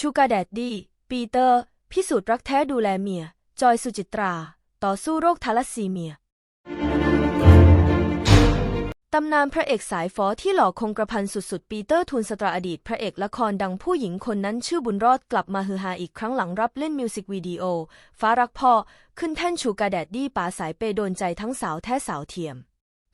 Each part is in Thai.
ชูการ์แดดดี้ ปีเตอร์ พิสูจน์รักแท้ดูแลเมีย จอยสุจิตรา ต่อสู้โรคทาลัสซีเมีย ตำนานพระเอกสายฟอที่หล่อคงกระพันสุดๆ ปีเตอร์ทูนสตราอดีต พระเอกละครดังผู้หญิงคนนั้นชื่อบุญรอดกลับมาฮือฮาอีกครั้งหลังรับเล่นมิวสิกวิดีโอ ฟ้ารักพ่อ ขึ้นแท่นชูการ์แดดดี้ป๋าสายเปย์โดนใจทั้งสาวแท้สาวเทียม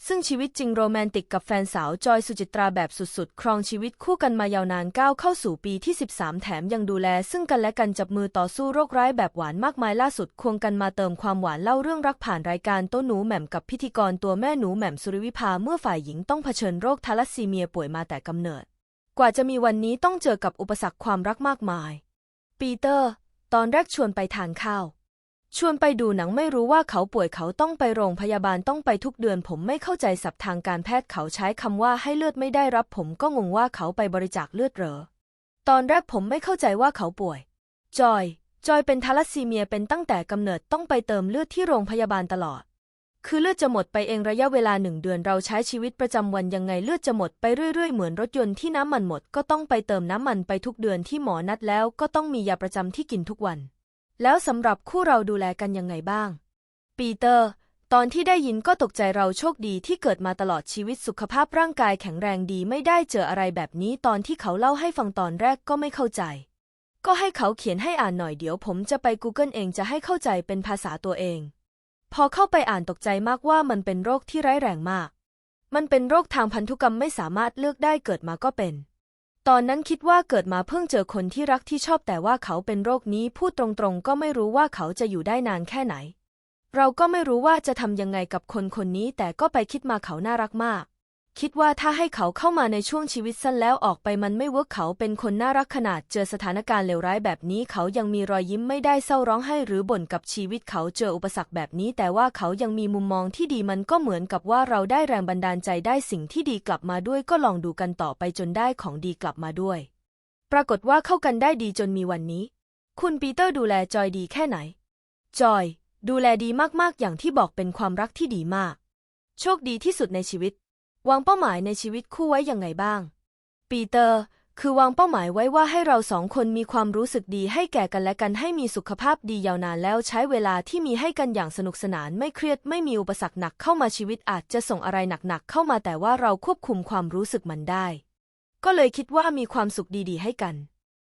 ซึ่งชีวิตจริงโรแมนติกกับแฟนสาวจอยสุจิตราแบบสุดๆ ครองชีวิตคู่กันมายาวนานก้าวเข้าสู่ปีที่ 13 แถมยังดูแล ซึ่งกันและกันจับมือต่อสู้โรคร้ายแบบหวานมากมายล่าสุดควงกันมาเติมความหวานเล่าเรื่องรักผ่านรายการโต้หนูแหม่มกับพิธีกรตัวแม่หนูแหม่มสุริวิภาเมื่อฝ่ายหญิงต้องเผชิญโรคทาลัสซีเมียป่วยมาแต่กำเนิด กว่าจะมีวันนี้ต้องเจอกับอุปสรรคความรักมากมาย ปีเตอร์ ตอนแรกชวนไปทานข้าว ชวนไปดูหนังไม่รู้ว่าเขาป่วยเขาต้องไปโรงพยาบาลต้องไปทุกเดือน ผมไม่เข้าใจศัพท์ทางการแพทย์เขาใช้คำว่าให้เลือดไม่ได้รับ ผมก็งงว่าเขาไปบริจาคเลือดเหรอ ตอนแรกผมไม่เข้าใจว่าเขาป่วย จอย จอยเป็นทาลัสซีเมียเป็นตั้งแต่กำเนิดต้องไปเติมเลือดที่โรงพยาบาลตลอด คือเลือดจะหมดไปเองระยะเวลาหนึ่งเดือนเราใช้ชีวิตประจำวันยังไงเลือดจะหมดไปเรื่อยๆเหมือนรถยนต์ที่น้ำมันหมด ก็ต้องไปเติมน้ำมันไปทุกเดือนที่หมอนัดแล้ว ก็ต้องมียาประจำที่กินทุกวัน แล้วสำหรับคู่เราดูแลกันยังไงบ้าง ปีเตอร์ ตอนที่ได้ยินก็ตกใจเราโชคดีที่เกิดมาตลอดชีวิตสุขภาพร่างกายแข็งแรงดีไม่ได้เจออะไรแบบนี้ตอนที่เขาเล่าให้ฟังตอนแรกก็ไม่เข้าใจ ก็ให้เขาเขียนให้อ่านหน่อยเดี๋ยวผมจะไป Google เองจะให้เข้าใจเป็นภาษาตัวเอง พอเข้าไปอ่านตกใจมากว่ามันเป็นโรคที่ร้ายแรงมาก มันเป็นโรคทางพันธุกรรมไม่สามารถเลือกได้เกิดมาก็เป็น ตอนนั้นคิดว่าเกิดมาเพิ่งเจอคนที่รักที่ชอบแต่ว่าเขาเป็นโรคนี้พูดตรงๆ ก็ไม่รู้ว่าเขาจะอยู่ได้นานแค่ไหน เราก็ไม่รู้ว่าจะทำยังไงกับคนคนนี้แต่ก็ไปคิดมาเขาน่ารักมาก คิดว่าถ้าให้เขาเข้ามาในช่วงชีวิตสั้นแล้วออกไปมันไม่เวิร์กเขาเป็นคนน่ารักขนาดเจอสถานการณ์เลวร้ายแบบนี้เขายังมีรอยยิ้มไม่ได้เศร้าร้องไห้หรือบ่นกับชีวิตเขาเจออุปสรรคแบบนี้ แต่ว่าเขายังมีมุมมองที่ดีมันก็เหมือนกับว่าเราได้แรงบันดาลใจได้สิ่งที่ดีกลับมาด้วยก็ลองดูกันต่อไปจนได้ของดีกลับมาด้วย ปรากฏว่าเข้ากันได้ดีจนมีวันนี้ คุณปีเตอร์ดูแลจอยดีแค่ไหน จอย ดูแลดีมากๆอย่างที่บอกเป็นความรักที่ดีมาก โชคดีที่สุดในชีวิต วางเป้าหมายในชีวิตคู่ไว้อย่างไงบ้าง ปีเตอร์ คือวางเป้าหมายไว้ว่าให้เราสองคนมีความรู้สึกดีให้แก่กันและกันให้มีสุขภาพดียาวนานแล้วใช้เวลาที่มีให้กันอย่างสนุกสนานไม่เครียดไม่มีอุปสรรคหนักเข้ามาชีวิตอาจจะส่งอะไรหนักๆเข้ามาแต่ว่าเราควบคุมความรู้สึกมันได้ ก็เลยคิดว่ามีความสุขดีๆ ให้กัน